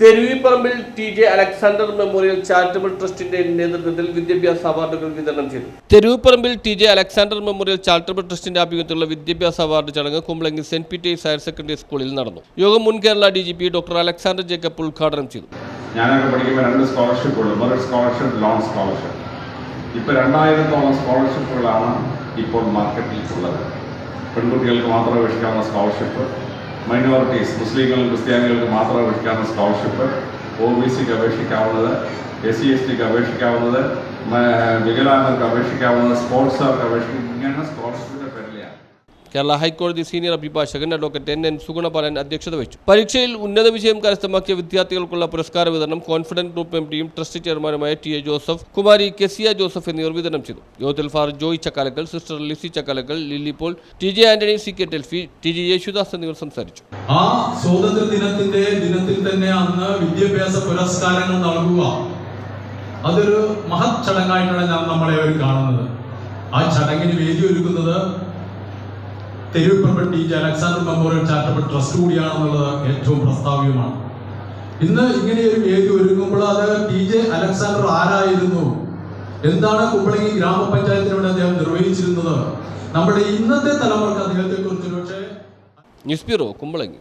Theruvipparambil T J Alexander memorial charitable ട്രസ്റ്റിന്റെ നേതൃത്വത്തിൽ വിദ്യാഭ്യാസ അവാർഡുകൾ വിതരണം ചെയ്തു. Theruvipparambil T J Alexander memorial charitable ട്രസ്റ്റിന്റെ ആഭിമുഖ്യത്തിലുള്ള വിദ്യാഭ്യാസ അവാർഡ് ചടങ്ങ് Kumbalangi saint Peter's higher secondary സ്കൂളിൽ നടന്നു. യോഗം മുൻ Kerala D G P doctor Alexander Jacob ഉദ്ഘാടനം ചെയ്തു. ഞാനൊക്കെ പഠിക്കുമ്പോൾ രണ്ട് സ്കോളർഷിപ്പുകൾ മെറിറ്റ് സ്കോളർഷിപ്പ് ലോൺ സ്കോളർഷിപ്പ് ഇപ്പോൾ രണ്ടായിരത്തോളം സ്കോളർഷിപ്പുകളാണ് ഇപ്പോൾ മാർക്കറ്റിൽ ഉള്ളത്. പെൺകുട്ടികൾക്ക് മാത്രം അപേക്ഷിക്കാവുന്ന സ്കോളർഷിപ്പ് മൈനോറിറ്റീസ് മുസ്ലിങ്ങളും ക്രിസ്ത്യാനികൾക്ക് മാത്രം അപേക്ഷിക്കാവുന്ന സ്കോളർഷിപ്പ് ഒ ബി സിക്ക് അപേക്ഷിക്കാവുന്നത് എസ് സി എസ് ടിക്ക് അപേക്ഷിക്കാവുന്നത് വികലാംഗർക്ക് അപേക്ഷിക്കാവുന്നത് സ്പോർട്സുകാർക്ക് അപേക്ഷിക്കും ഇങ്ങനെ സ്കോളർഷിപ്പിന്റെ പേരിലാണ് കേരള ഹൈക്കോടതി സീനിയർ അഭിഭാഷകൻ അഡ്വക്കേറ്റ് എൻ എൻ സുഗുണപാലൻ അധ്യക്ഷത വഹിച്ചു. പരീക്ഷയിൽ ഉന്നത വിജയം കരസ്ഥമാക്കിയ വിദ്യാർത്ഥികൾക്കുള്ള പുരസ്കാര വിതരണം കോൺഫിഡന്റ് ഗ്രൂപ്പ് എം ഡിയും ട്രസ്റ്റ് ചെയർമാനുമായ T A Joseph Kumari Kezia Joseph എന്നിവർ വിതരണം ചെയ്തു. യോഗത്തിൽ far Joy Chakkalakkal sister Lissy Chakkalakkal Lilly Paul T J Antony C K Telphy T J Yesudas എന്നിവർ സംസാരിച്ചു. ആ സ്വാതന്ത്ര്യ ദിനത്തിന്റെ ദിനത്തിൽ തന്നെ അന്ന് വിദ്യാഭ്യാസ പുരസ്കാരങ്ങൾ നൽകുക അതൊരു മഹത് ചടങ്ങായിട്ടാണ് ഞാൻ നമ്മളെ കാണുന്നത്. ആ ചടങ്ങിന് വേദി ഒരുക്കുന്നത് Theruviparambu Alexander memorial charitable trust കൂടിയാണെന്നുള്ളത് ഏറ്റവും പ്രസ്താവ്യമാണ്. ഇന്ന് ഇങ്ങനെ ഒരു വേദി ഒരുങ്ങുമ്പോൾ അത് ടി ജെ അലക്സാണ്ടർ ആരായിരുന്നു? എന്താണ് കുമ്പളങ്ങി ഗ്രാമപഞ്ചായത്തിന് വേണ്ടി അദ്ദേഹം നിർവഹിച്ചിരുന്നത്? നമ്മുടെ ഇന്നത്തെ തലമുറയ്ക്ക് അദ്ദേഹത്തെ കുറിച്ച് പക്ഷേ ന്യൂസ് ബ്യൂറോ കുമ്പളങ്ങി.